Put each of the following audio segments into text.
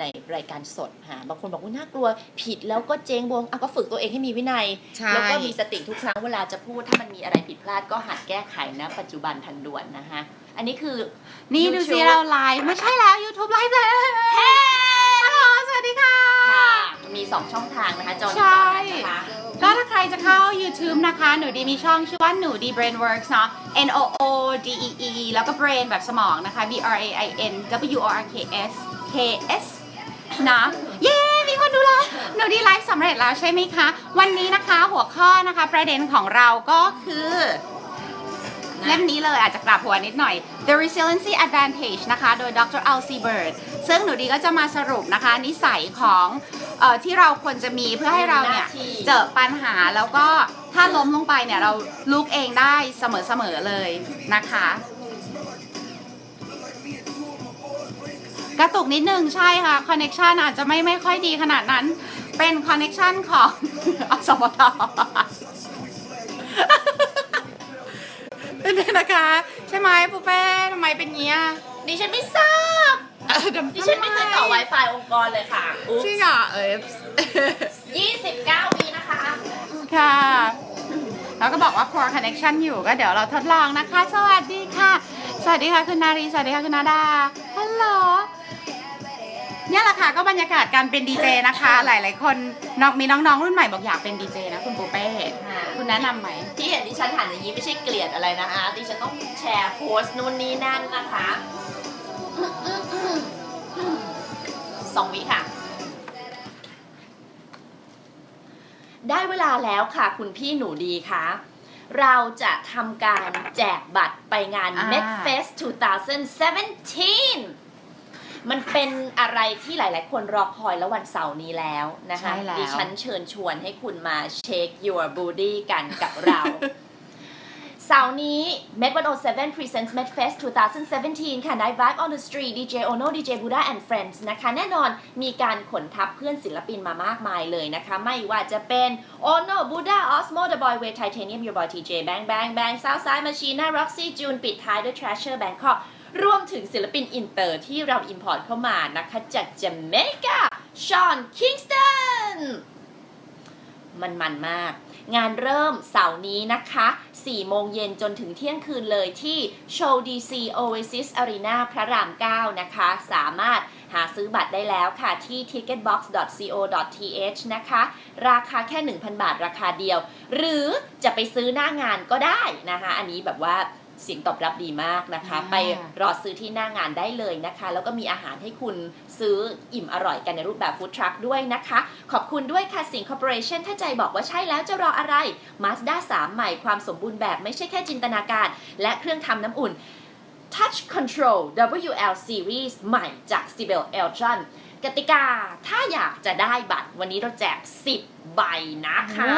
ในรายการสดค่ะบางคนบอกว่าน่ากลัวผิดแล้วก็เจ๊งบวงอะก็ฝึกตัวเองให้มีวินัย ใช่ แล้วก็มีสติทุกครั้งเวลาจะพูดถ้ามันมีอะไรผิดพลาดก็หัดแก้ไขนะ ปัจจุบันทันด่วนนะคะ อันนี้คือ นี่ดูซิ YouTube เราไลฟ์ไม่ใช่แล้ว YouTube ไลฟ์แล้วฮัลโหลสวัสดีค่ะ ค่ะมี 2 ช่องทางนะคะ จอนี้ใช่จอนั้นนะคะก็ถ้าใครจะเข้า YouTube นะคะ หนูดีมีช่องชื่อว่าหนูดี Brainworks เนาะ N O O D E E แล้วก็ Brain แบบสมองนะคะ B R A I N W O R K S K S นะเย้มีคนดูแล้วหนูดีไลฟ์สำเร็จแล้วใช่ไหมคะ วันนี้นะคะหัวข้อนะคะประเด็นของเราก็คือเล่มนี้เลยอาจจะกลับหัวนิดหน่อย The Resiliency Advantage นะคะ โดย Dr. a l c e Bird ซึ่งหนูดีก็จะมาสรุปนะคะ นิสัยของเออที่เราควรจะมีเพื่อให้เราเนี่ยหน้าที่เจอปัญหาแล้วก็ถ้าล้มลงไปเนี่ย เราลุกเองได้เสมอๆเลยนะคะ กระตุกนิดนึงใช่ค่ะคอนเน็ชันอาจจะไม่ไม่ค่อยดีขนาดนั้น เป็นคอนเน็ชันของอสมทเนี่ยนะคะ ใช่ไหมปูเป้ทำไมเป็นเงี้ยดิฉันไม่ทราบเออเดี๋ยวดิฉันไม่เคยต่อ Wi-Fi องค์กรเลยค่ะอุ๊จริงเหรอเอฟ29วีนะคะ ค่ะแล้วก็บอกว่า poor connection อยู่ก็เดี๋ยวเราทดลองนะคะ สวัสดีค่ะ สวัสดีค่ะ คุณนารี สวัสดีค่ะ คุณนาดาฮัลโหล เนี่ยแหละค่ะก็บรรยากาศการเป็นดีเจนะคะ หลาย ๆ คนน้องมีน้องๆรุ่นใหม่บอกอยากเป็นดีเจนะคุณปูเป้ค่ะคุณแนะนำไหมที่เห็นดิฉันหันอย่างนี้ไม่ใช่เกลียดอะไรนะคะดิฉันต้องแชร์โพสต์นู่นนี่นั่นนะคะสองวิค่ะ ได้เวลาแล้วค่ะ คุณพี่หนูดีคะเราจะทำการแจกบัตรไปงานอ่า MedFest 2017 มันเป็นอะไรที่หลาย ๆ คนรอคอยแล้ววันเสาร์นี้แล้วนะคะใช่แล้วดิฉันเชิญชวนให้คุณมา shake your booty กันกับเราเสาร์นี้ Med 107 Presents MedFest 2017 ค่ะ Night Vibe on the Street DJ Ono DJ Buddha and Friends นะคะ แน่นอนมีการขนทัพเพื่อนศิลปินมามากมายเลยนะคะ ไม่ว่าจะเป็น Ono Buddha Osmo The Boy Way Titanium Your Boy TJ Bang Bang Bang Southside Machina Roxy June ปิดท้ายด้วย Trasher Bangkok รวมถึงศิลปินอินเตอร์ที่เราอิมพอร์ตเข้ามานะคะจากเจาเมกาชอนคิงสตันมันมันมาก งานเริ่มเสาร์นี้นะคะ 4 โมงเย็นจนถึงเที่ยงคืนเลยที่ Show DC Oasis Arena พระราม 9 นะคะ สามารถหาซื้อบัตรได้แล้วค่ะที่ ticketbox.co.th นะคะ ราคาแค่ 1,000 บาทราคาเดียว หรือจะไปซื้อหน้างานก็ได้นะคะ อันนี้แบบว่า เสียงตอบรับดีมากนะคะอ่าไปรอซื้อที่หน้างานได้เลยนะคะ แล้วก็มีอาหารให้คุณซื้ออิ่มอร่อยกันในรูปแบบฟู้ดทรัคด้วยนะคะ ขอบคุณด้วยค่ะสิงค Corporation ถ้าใจบอกว่าใช่แล้วจะรออะไร Mazda 3 ใหม่ความสมบูรณ์แบบไม่ใช่แค่จินตนาการ และเครื่องทำน้ำอุ่น Touch Control WL Series ใหม่จาก s t i b e l Eltron กติกาถ้าอยากจะได้บัตรวันนี้เราแจก 10 ใบนะคะ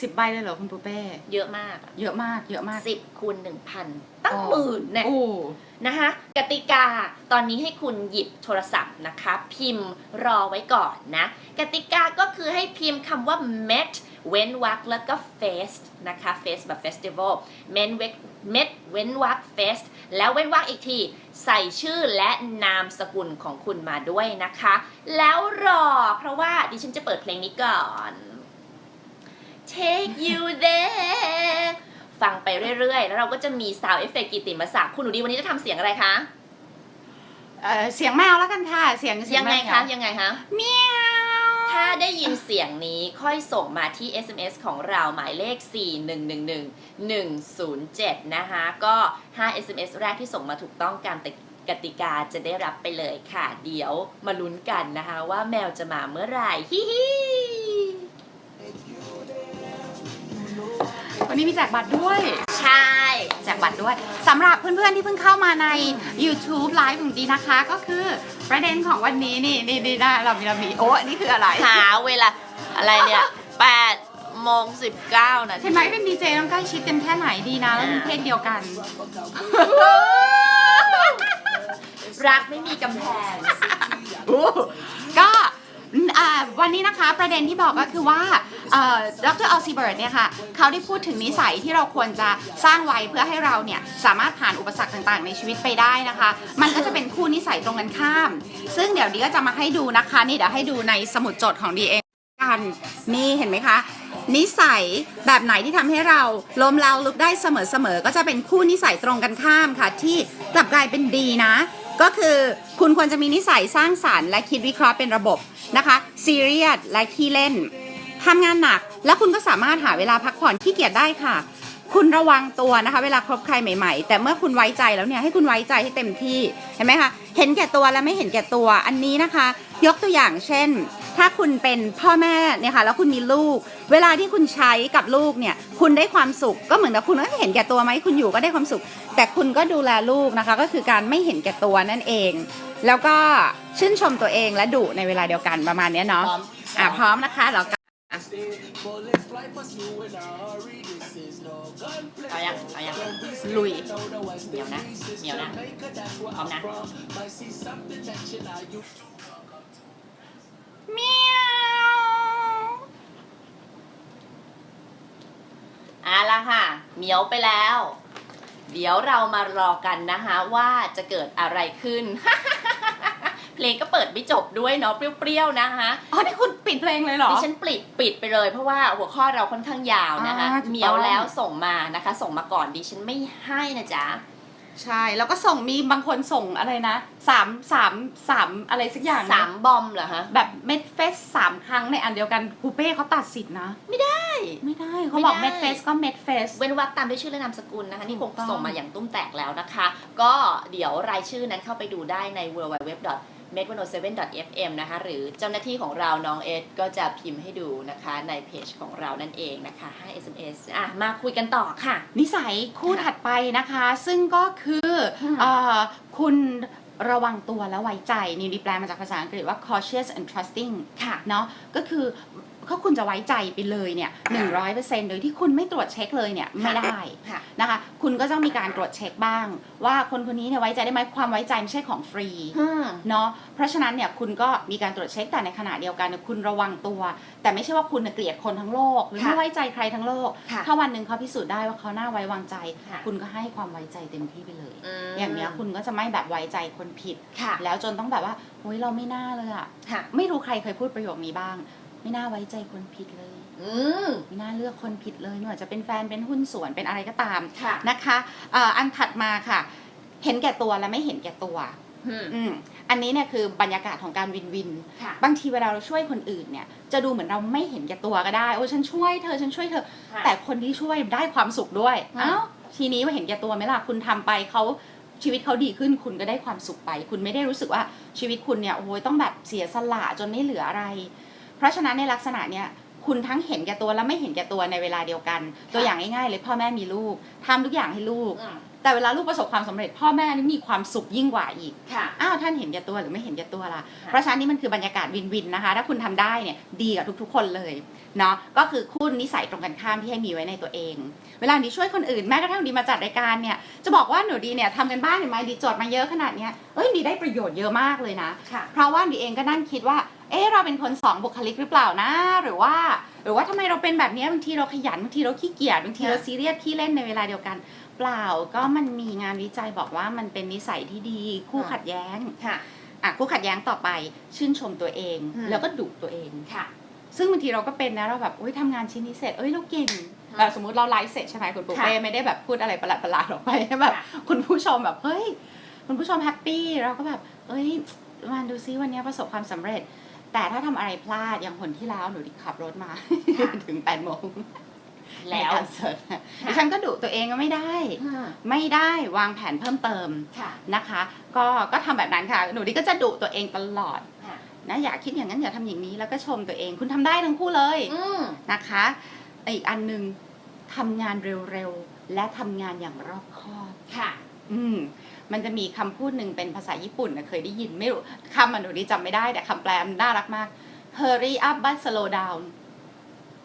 สิบใบเลยเหรอคุณปูเป้ เยอะมากเยอะมาก เยอะมาก10คูณ1,000ตั้งหมื่นเนี่ยโอ้นะคะกติกาตอนนี้ให้คุณหยิบโทรศัพท์นะคะ พิมพ์รอไว้ก่อนนะ กติกาก็คือให้พิมพ์คำว่า met เว้นวรรคแล้วก็ fest นะคะ fest แบบ festival met เว้น met เว้นวรรค fest แล้วเว้นวรรคอีกที ใส่ชื่อและนามสกุลของคุณมาด้วยนะคะ แล้วรอเพราะว่าดิฉันจะเปิดเพลงนี้ก่อน take you there ฟังไปเรื่อยๆ แล้วเราก็จะมี sound effect กิตติมศักดิ์คุณหนูดีวันนี้จะทำเสียงอะไรคะ เอ่อเสียงแมวแล้วกันค่ะ เสียงเสียังไงแมวคะ ยังไงคะ เมียวถ้าได้ยินเสียงนี้ค่อยส่งมาที่ SMS ของเราหมายเลข 4111107 นะคะ ก็ 5 SMS แรกที่ส่งมาถูกต้องตามกติกาจะได้รับไปเลยค่ะ เดี๋ยวมาลุ้นกันนะคะ ว่าแมวจะมาเมื่อไหร่ฮิฮิ วันนี้มีแจกบัตรด้วย ใช่ แจกบัตรด้วยสำหรับเพื่อนๆที่เพิ่งเข้ามาใน YouTube Live ของดีนะคะ ก็คือประเด็นของวันนี้นี่นี่นี่ได้เรามีเรามีโอ้อันนี่คืออะไรหาเวลาอะไรเนี่ย8โมง19นาทีเห็นไหมเป็นดีเจต้องใกล้ชิดกันแค่ไหนดีนะแล้วเป็นเพศเดียวกัน รักไม่มีกำแพงก็อ่าวันนี้นะคะประเด็นที่บอกก็คือว่าเอ่อ ดรออลซีเบิร์ตเนี่ยค่ะเขาได้พูดถึงนิสัยที่เราควรจะสร้างไว้เพื่อให้เราเนี่ยสามารถผ่านอุปสรรคต่างๆ ในชีวิตไปได้นะคะ มันก็จะเป็นคู่นิสัยตรงกันข้าม ซึ่งเดี๋ยวดีก็จะมาให้ดูนะคะนี่เดี๋ยวให้ดูในสมุดจดของดีเองกันนี่เห็นไหมคะนิสัยแบบไหนที่ทำให้เราล้มเราลุกได้เสมอๆก็จะเป็นคู่นิสัยตรงกันข้ามค่ะ ที่กลับกลายเป็นดีนะ ก็คือคุณควรจะมีนิสัยสร้างสารรค์และคิดวิเคราะห์เป็นระบบนะคะซีเรียสและขี้เล่น ทำงานหนัก แล้วคุณก็สามารถหาเวลาพักผ่อนขี้เกียจได้ค่ะ คุณระวังตัวนะคะ เวลาคบใครใหม่ ๆ แต่เมื่อคุณไว้ใจแล้วเนี่ยให้คุณไว้ใจให้เต็มที่เห็นไหมคะเห็นแก่ตัวและไม่เห็นแก่ตัวอันนี้นะคะ ยกตัวอย่างเช่น ถ้าคุณเป็นพ่อแม่เนี่ยค่ะแล้วคุณมีลูก เวลาที่คุณใช้กับลูกเนี่ยคุณได้ความสุขก็เหมือนกับคุณก็เห็นแก่ตัวไหมคุณอยู่ก็ได้ความสุข แต่คุณก็ดูแลลูกนะคะ ก็คือการไม่เห็นแก่ตัวนั่นเอง แล้วก็ชื่นชมตัวเองและดุในเวลาเดียวกันประมาณเนี้ยพเนาะร้อมอะพร้อมนะคะเราก็ เอายังเอายังลุยเหนียวนะเหนียวนะพร้อมนะเมียวเอาละค่ะ เหมียวไปแล้ว เดี๋ยวเรามารอกันนะคะ ว่าจะเกิดอะไรขึ้น ลงก็เปิดไม่จบด้วยเนาะเปรี้ยวๆนะคะอ๋อนี่คุณปิดเพลงเลยเหรอดิฉันปิดปิดไปเลย เพราะว่าหัวข้อเราค่อนข้างยาวนะคะอ่าถูกต้องเหมียวแล้วส่งมานะคะ ส่งมาก่อนดิฉันไม่ให้นะจ๊ะใช่ แล้วก็ส่งมีบางคนส่งอะไรนะสามสามสามอะไรสักอย่างนะสามบอมเหรอฮะ แบบเม็ดเฟสสามครั้งในอันเดียวกันคูเป้เขาตัดสิทธินะ ไม่ได้ ไม่ได้เขาบอกไม่ได้เม็ดเฟสก็เม็ดเฟสเว้นวรรคตามด้วยชื่อและนามสกุลนะคะ นี่คถูงกต้องส่งมาอย่างตุ้มแตกแล้วนะคะ ก็เดี๋ยวรายชื่อนั้นเข้าไปดูได้ใน w w w m a k e 1 0 7 f m นะคะ หรือเจ้าหน้าที่ของเราน้องเอสก็จะพิมพ์ให้ดูนะคะในเพจของเรานั่นเองนะคะให้ SMS อะมาคุยกันต่อค่ะ นิสัยคู่ค่ะถัดไปนะคะ ซึ่งก็คืออมเอ่อคุณระวังตัวและไว้ใจ นี่ดีแปลมาจากภาษาอังกฤษว่า cautious and trusting ค่ะเนาะก็คือ ก็คุณจะไว้ใจไปเลยเนี่ยหนึ่งร้อยเปอร์เซ็นต์โดยที่คุณไม่ตรวจเช็คเลยเนี่ยไม่ได้ค่ะนะคะ คุณก็ต้องมีการตรวจเช็คบ้าง ว่าคนคนนี้เนี่ยไว้ใจได้ไหมความไว้ใจไม่ใช่ของฟรีอืมเนาะเพราะฉะนั้นเนี่ยคุณก็มีการตรวจเช็คแต่ในขณะเดียวกันเนี่ยคุณระวังตัว แต่ไม่ใช่ว่าคุณน่ะเกลียดคนทั้งโลก หรือค่ะไม่ไว้ใจใครทั้งโลกค่ะถ้าวันหนึ่งเขาพิสูจน์ได้ว่าเขาน่าไว้วางใจค่ะคุณก็ให้ความไว้ใจเต็มที่ไปเลยมอย่างเนี้ยคุณก็จะไม่แบบไว้ใจคนผิดค่ะแล้วจนต้องแบบว่าโอ้ยเราไม่น่าเลยอะค่ะไม่รู้ใครเคยพูดประโยคนี้บ้าง ไม่น่าไว้ใจคนผิดเลย อืม ไม่น่าเลือกคนผิดเลยไม่ว่าจะเป็นแฟนเป็นหุ้นส่วนเป็นอะไรก็ตามค่ะ นะคะเอ่ออันถัดมาค่ะ เห็นแก่ตัวและไม่เห็นแก่ตัว อืมอืมอันนี้เนี่ยคือบรรยากาศของการวินวิน ค่ะ บางทีเวลาเราช่วยคนอื่นเนี่ย จะดูเหมือนเราไม่เห็นแก่ตัวก็ได้ โอ้ฉันช่วยเธอฉันช่วยเธอค่ะแต่คนที่ช่วยได้ความสุขด้วย อืม เอ้าทีนี้ว่าเห็นแก่ตัวไหมล่ะ คุณทำไปเขาชีวิตเขาดีขึ้นคุณก็ได้ความสุขไป คุณไม่ได้รู้สึกว่าชีวิตคุณเนี่ยโอ้ยต้องแบบเสียสละจนไม่เหลืออะไรเพ ราะฉะนั้นในลักษณะเนี่ยคุณทั้งเห็นแก่ตัวและไม่เห็นแก่ตัวในเวลาเดียวกัน ตัวอย่างง่ายๆเลยพ่อแม่มีลูกทำทุกอย่างให้ลูกอืมแต่เวลาลูกประสบความสำเร็จ พ่อแม่นี่มีความสุขยิ่งกว่าอีกค่ะอ้าวท่านเห็นแก่ตัวหรือไม่เห็นแก่ตัวล่ะค่ะเพราะฉะนั้นนี่มันคือบรรยากาศวินวินนะคะ ถ้าคุณทำได้เนี่ยดีกับทุกๆ คนเลยเนาะก็คือคู่นิสัยตรงกันข้ามที่ให้มีไว้ในตัวเอง เวลาดีช่วยคนอื่นแม้กระทั่งดีมาจัดรายการเนี่ยจะบอกว่าหนูดีเนี่ยทำกันบ้านเห็นไหมดีโจทย์มาเยอะขนาดเนี้ยเอ้ยดีได้ประโยชน์เยอะมากเลยนะค่ะเพราะว่าดีเองก็นั่งคิดว่า เอ๊ะเราเป็นคนสองบุคลิกหรือเปล่านะ หรือว่า หรือว่าทำไมเราเป็นแบบเนี้ยบางทีเราขยันบางทีเราขี้เกียจบางทีค่ะเราซีเรียสขี้เล่นในเวลาเดียวกัน เปล่าก็มันมีงานวิจัยบอกว่ามันเป็นนิสัยที่ดีคู่ขัดแย้งค่ะอะคู่ขัดแย้งต่อไปชื่นชมตัวเองอืมแล้วก็ดุตัวเองค่ะ ซึ่งบางทีเราก็เป็นนะเราแบบโอ๊ยทำงานชิ้นนี้เสร็จเอ้ยเราเก่งอืมแบบสมมติเราไลฟ์เสร็จใช่ไหมคุณปุ๊กเป้ค่ะไม่ได้แบบพูดอะไรประหลาดประหลาดๆออกไปให้แบบค่ะคุณผู้ชมแบบเฮ้ยคุณผู้ชมแฮปปี้เราก็แบบ เอ้ยมาดูซิวันนี้ประสบความสำเร็จ แต่ถ้าทำอะไรพลาดอย่างผลที่แล้วหนูดิขับรถมาค่ะถึงแปดโมงแล้วในการเสิร์ฟดิฉันก็ดุตัวเองก็ไม่ได้อืมไม่ได้วางแผนเพิ่มเติมค่ะนะคะ ก็ก็ทำแบบนั้นค่ะ หนูดิก็จะดุตัวเองตลอดค่ะนะอย่าคิดอย่างนั้นอย่าทำอย่างนี้แล้วก็ชมตัวเอง คุณทำได้ทั้งคู่เลยอืมนะคะอีกอันหนึ่งทำงานเร็วๆ และทำงานอย่างรอบคอบค่ะ อืมมันจะมีคำพูดหนึ่งเป็นภาษาญี่ปุ่นนะเคยได้ยินไม่รู้คำมันหนูดิจำไม่ได้แต่คำแปลมันน่ารักมาก hurry up but slow down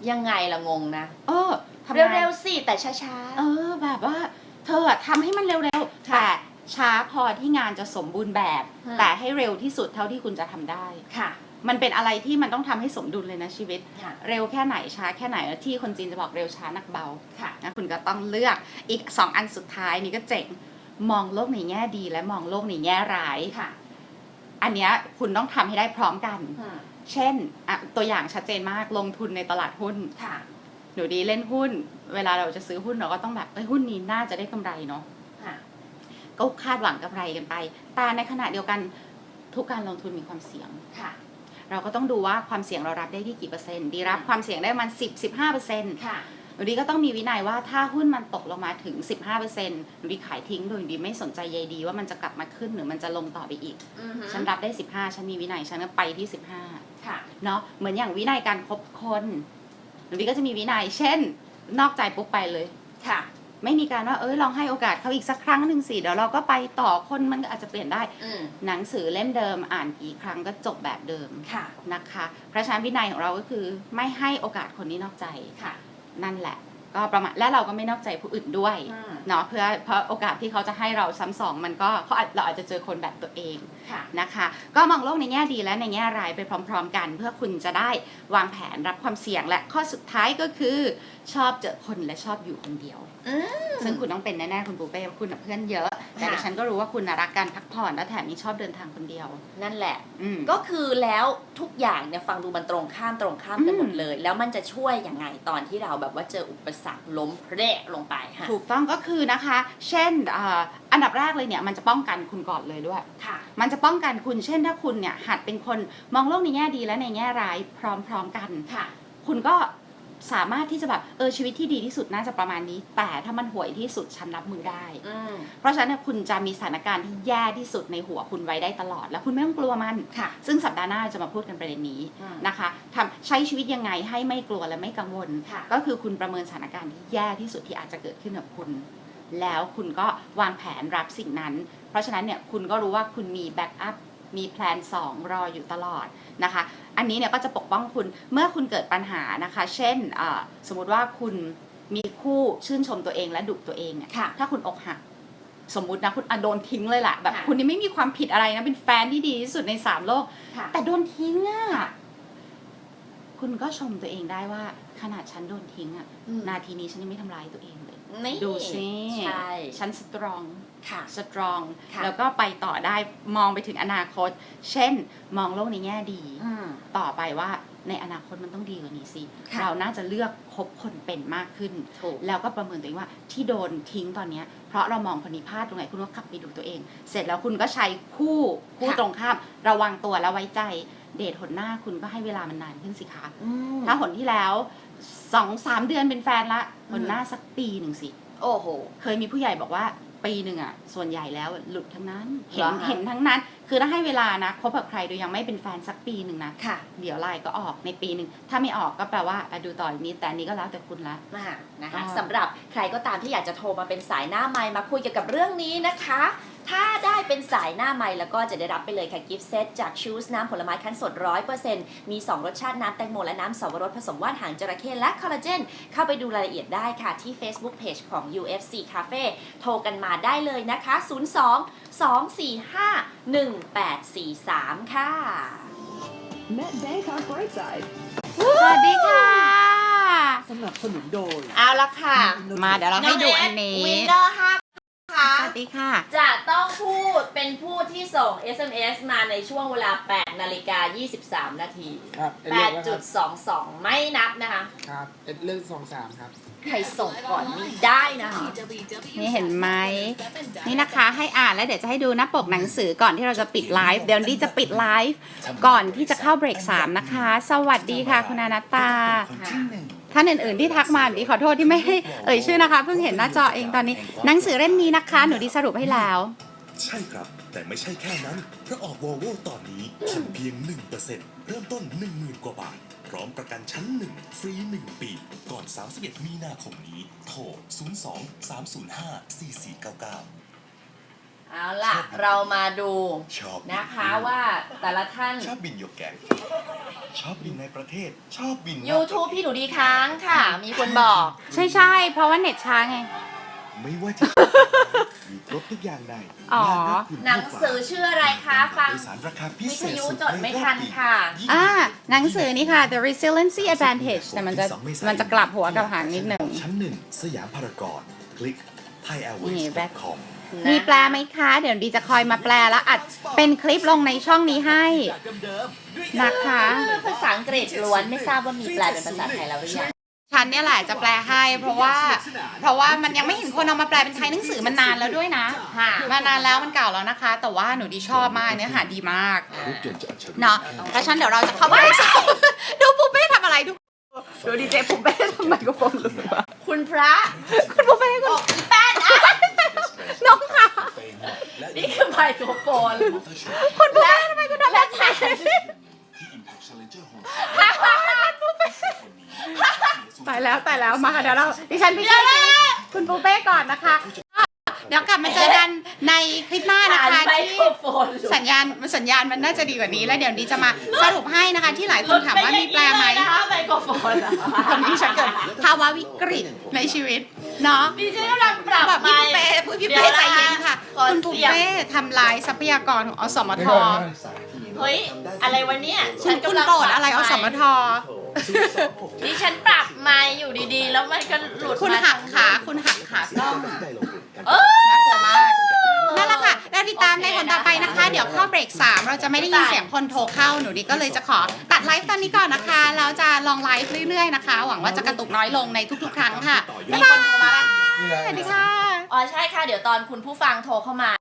ยังไงละงงนะ เออทำงานเร็วๆสิแต่ช้าเออ แบบว่า เธออะทำให้มันเร็วๆค่ะแต่ช้าพอที่งานจะสมบูรณ์แบบอืมแต่ให้เร็วที่สุดเท่าที่คุณจะทำได้ค่ะ มันเป็นอะไรที่มันต้องทำให้สมดุลเลยนะชีวิตค่ะเร็วแค่ไหนช้าแค่ไหนแล้วที่คนจีนจะบอกเร็วช้านักเบาค่ะนะคุณก็ต้องเลือกอีกสองอันสุดท้ายนี่ก็เจ๋ง มองโลกในแง่ดีและมองโลกในแง่ร้ายค่ะอันเนี้ยคุณต้องทำให้ได้พร้อมกันอืมเช่นอะตัวอย่างชัดเจนมากลงทุนในตลาดหุ้นค่ะหนูดีเล่นหุ้น เวลาเราจะซื้อหุ้นเราก็ต้องแบบเอ้ยหุ้นนี้น่าจะได้กำไรเนาะค่ะก็คาดหวังกำไรกันไป แต่ในขณะเดียวกันทุกการลงทุนมีความเสี่ยงค่ะ เราก็ต้องดูว่าความเสี่ยงเรารับได้ที่กี่เปอร์เซ็นต์ ดีรับความเสี่ยงได้ประมัน10 15เปอร์เซ็นต์ค่ะห นูดีก็ต้องมีวินัยว่าถ้าหุ้นมันตกลงมาถึง 15เปอร์เซ็นต์หนูดีขายทิ้งโดยหนูดีไม่สนใจใยดีว่ามันจะกลับมาขึ้นหรือมันจะลงต่อไปอีกอือหือฉันรับได้ 15 ฉันมีวินัยฉันก็ไปที่ 15ค่ะเนาะเหมือนอย่างวินัยการคบคนหนูดีก็จะมีวินัย เช่น นอกใจปุ๊บไปเลยค่ะไม่มีการว่าเอ้ยลองให้โอกาสเขาอีกสักครั้งหนึ่งสิเดี๋ยวเราก็ไปต่อคนมันก็อาจจะเปลี่ยนได้อืมหนังสือเล่มเดิมอ่านกี่ครั้งก็จบแบบเดิมค่ะนะคะเพราะฉะนั้นวินัยของเราก็คือไม่ให้โอกาสคนที่นอกใจค่ะ นั่นแหละ ก็ประมาณและเราก็ไม่นอกใจผู้อื่นด้วยอืมเนาะเพื่อเพราะโอกาสที่เขาจะให้เราซ้ำสองมันก็เขาอาจเราอาจจะเจอคนแบบตัวเองค่ะ นะคะ ก็มองโลกในแง่ดีและในแง่ร้ายไปพร้อม ๆ กัน เพื่อคุณจะได้วางแผนรับความเสี่ยงและข้อสุดท้ายก็คือ ชอบเจอคนและชอบอยู่คนเดียวอืมซึ่งคุณต้องเป็นแน่ๆคุณปูเป้คุณน่ะเพื่อนเยอะ แต่ค่ะดิฉันก็รู้ว่าคุณน่ะรักการพักผ่อนและแถมยังชอบเดินทางคนเดียว นั่นแหละอืมก็คือแล้วทุกอย่างเนี่ยฟังดูมันตรงข้ามตรงข้ามกันอืมหมดเลย แล้วมันจะช่วยยังไงตอนที่เราแบบว่าเจออุปสรรคล้มเพลลงไปค่ะถูกต้องก็คือนะคะ เช่นอ่าอันดับแรกเลยเนี่ยมันจะป้องกันคุณก่อนเลยด้วยค่ะมันจะป้องกันคุณเช่นถ้าคุณเนี่ยหัดเป็นคนมองโลกในแง่ดีและในแง่ร้ายพร้อมๆกันค่ะ คุณก็สามารถที่จะแบบเออชีวิตที่ดีที่สุดน่าจะประมาณนี้ แต่ถ้ามันห่วยที่สุดฉันรับมือได้อืมเพราะฉะนั้นเนยคุณจะมีสถานการณ์ที่แย่ที่สุดในหัวคุณไว้ได้ตลอด แล้วคุณไม่ต้องกลัวมันค่ะ ซึ่งสัปดาห์หน้าจะมาพูดกันประเด็นนี้อืมนะคะทำใช้ชีวิตยังไงให้ไม่กลัวและไม่กังวลค่ะก็คือคุณประเมินสถานการณ์ที่แย่ที่สุดที่อาจจะเกิดขึ้นกับคุณ แล้วคุณก็วางแผนรับสิ่งนั้น เพราะฉะนั้นเนี่ยคุณก็รู้ว่าคุณมีแบ็กอัพมีแพลน 2 รออยู่ตลอดนะคะ อันนี้เนี่ยก็จะปกป้องคุณเมื่อคุณเกิดปัญหานะคะ เช่นอ่าสมมุติว่าคุณมีคู่ชื่นชมตัวเองและดุตัวเองเนี่ยค่ะถ้าคุณอกหักสมมุตินะคุณอะโดนทิ้งเลยแหละแบบค่ะคุณนี่ไม่มีความผิดอะไรนะเป็นแฟนที่ดีที่สุดในสามโลกค่ะแต่โดนทิ้งอะ คุณก็ชมตัวเองได้ว่าขนาดฉันโดนทิ้งอะอืมนาทีนี้ฉันยังไม่ทำร้ายตัวเองเลยนี่ดูสิใช่ฉันสตรองค่ะสตรองค่ะแล้วก็ไปต่อได้มองไปถึงอนาคต เช่น มองโลกในแง่ดีอืมต่อไปว่าในอนาคตมันต้องดีกว่านี้สิค่ะเราน่าจะเลือกคบคนเป็นมากขึ้นถูกแล้วก็ประเมินตัวเองว่าที่โดนทิ้งตอนเนี้ยเพราะเรามองคนนี้พลาดตรงไหนคุณก็กลับไปดูตัวเอง เสร็จแล้วคุณก็ใช้คู่คู่ค่ะตรงข้าม ระวังตัวแล้วไว้ใจ เดทหนหน้าคุณก็ให้เวลามันนานขึ้นสิคะอืมถ้าหนที่แล้วสองสามเดือนเป็นแฟนละหนหน้าสักปีหนึ่งสิ โอ้โห เคยมีผู้ใหญ่บอกว่าปีหนึ่งอะส่วนใหญ่แล้วหลุดทั้งนั้น เห็นเหรอคะเห็นทั้งนั้น คือถ้าให้เวลานะคบกับใครโดยยังไม่เป็นแฟนสักปีหนึ่งนะค่ะ เดี๋ยวไลน์ก็ออกในปีหนึ่งถ้าไม่ออกก็แปลว่าอะดูต่ออีกนิดแต่อันนี้ก็แล้วแต่คุณละมานะคะอ่าสำหรับใครก็ตามที่อยากจะโทรมาเป็นสายหน้าไมค์มาคุยเกี่ยวกับเรื่องนี้นะคะ ถ้าได้เป็นสายหน้าไมค์แล้วก็จะได้รับไปเลยค่ะกิฟต์เซตจากชูสน้ำผลไม้คั้นสด 100%มี 2 รสชาติน้ำแตงโมและน้ำสับปะรดผสมว่านหางจระเข้และคอลลาเจน เข้าไปดูรายละเอียดได้ค่ะที่ Facebook Page ของ UFC Cafe โทรกันมาได้เลยนะคะ 02 245 1843 ค่ะ Met Bangkok Brightside สวัสดีค่ะ สนับสนุนโดย เอาละค่ะ มาเดี๋ยวเราให้ดูอันนี้ วินเนอร์ห้าค่ะ สวัสดีค่ะ จะต้องพูดเป็นผู้ที่ส่ง SMS มาในช่วงเวลา 8 นาฬิกา 23 นาที ครับเอ็ดเลือกแล้วครับ8.22 ไม่นับนะคะ ครับเอ็ดเลือกสองสามครับ ใครส่งก่อนนี่ได้นะคะ นี่เห็นไหม นี่นะคะให้อ่านแล้วเดี๋ยวจะให้ดูหน้าปกหนังสือก่อนที่เราจะปิดไลฟ์ เดี๋ยวนี้จะปิดไลฟ์ก่อนที่จะเข้าเบรก3นะคะ สวัสดีค่ะ คุณอนัตตาท่านอื่นๆที่ทักมาหนูดีขอโทษที่ไม่ได้เอ่ยชื่อนะคะ เพิ่งเห็นหน้าจอเองตอนนี้ หนังสือเล่มนี้นะคะ หนูดีสรุปให้แล้ว ใช่ครับ แต่ไม่ใช่แค่นั้น เพราะออกวอลโวตอนนี้ผ่อนเพียง 1%เริ่มต้น 10,000 กว่าบาท พร้อมประกันชั้น 1 ฟรี 1 ปี ก่อน 31 มีนาคมนี้ โทร 02 305 4499เอาล่ะ เรามาดูชอบนะคะว่าแต่ละท่าน ชอบบินโยแกง ชอบบินในประเทศ ชอบบินนอก YouTube พี่หนูดีค้างค่ะ มีคนบอก ใช่ใช่ๆเพราะว่าเน็ตช้าไง ไม่ว่าจะ มีครบทุกอย่างในอ๋อ งานรับคุณหนังสือชื่ออะไรคะฟัง โดยสารราคาพิวิเศทษยุสุดจดไม่ทันค่ะ ยิ่งอ่าหนังสือนี่ค่ะ The Resiliency Advantage แต่มันจะมันจะกลับหัวกลับหางนิดหนึ่ง ชั้นหนึ่งสยามพารากอนคลิกนี่ back thaiairways.com มี แปลไหมคะ เดี๋ยวดีจะคอยมาแปลแล้วอัดเป็นคลิปลงในช่องนี้ให้ นะคะ ภาษาอังกฤษล้วนไม่ทราบว่ามีแปลเป็นภาษาไทยแล้วหรือยังฉันเนี่ยแหละจะแปลให้ เพราะว่า เพราะว่ามันยังไม่เห็นคนเอามาแปลเป็นไทยหนังสือมันนานแล้วด้วยนะค่ะมานานแล้วมันเก่าแล้วนะคะ แต่ว่าหนูดีชอบมากเนื้อหาดีมากรถยนต์จะอัจฉริยะเนาะเพราะฉะนั้นเดี๋ยวเราจะเข้าไปดูปูเป้ทำอะไรดูดูดีเจปูเป้ทำไมก็ฟงรู้สึกว่าคุณพระ คุณปูเป้ก็แป้ นน้องค่ะ นี่คือไมโครโฟนคุณปูเป้ทำไมคุณทำแบบนี้ที่ Impact Challenger Hall ตายแล้วตายแล้วมาค่ะเดี๋ยวเราดิฉันไปช่วยคุณปูเป้ก่อนนะคะ เดี๋ยวกลับมาเจอกันในคลิปหน้านะอ่านคะไมที่โครโฟนสัญญาณสัญญาณมันน่าจะดีกว่านี้ แล้วเดี๋ยวดีจะมาสรุปให้นะคะที่หลายคนถามว่ามีแปลไหมนะคะไมโครโฟนอะตอนนี้ฉันเกิดภาวะวิกฤตในชีวิต เนาะดิฉันกำลังปรับแบบไมพี่ค์เป้พี่เป้ใจเย็นค่ะขอคุณปูเสียงเป้ทำลายทรัพยากรของอสมทเฮ้ยอะไรวะเนี่ยคุณคุณโกรธอะไรอสมทดิฉันปรับไมค์อยู่ดีๆ แล้วมันก็หลุดคุณมาหักขาคุณหักขากล้องได้ลงทุนกันเออน่ากลัวมาก นั่นแหละค่ะแล้วติดตามในคนต่อไปนะคะ เดี๋ยวเข้าเบรก3เราจะไม่ได้ยินเสียงคนโทรเข้าหนูดีก็เลยจะขอตัดไลฟ์ตอนนี้ก่อนนะคะแล้วจะลองไลฟ์เรื่อยๆนะคะ หวังว่าจะกระตุกน้อยลงในทุกๆ ครั้งค่ะมีคนโทรมาปะสวัสดีค่ะ อ๋อใช่ค่ะ เดี๋ยวตอนคุณผู้ฟังโทรเข้ามา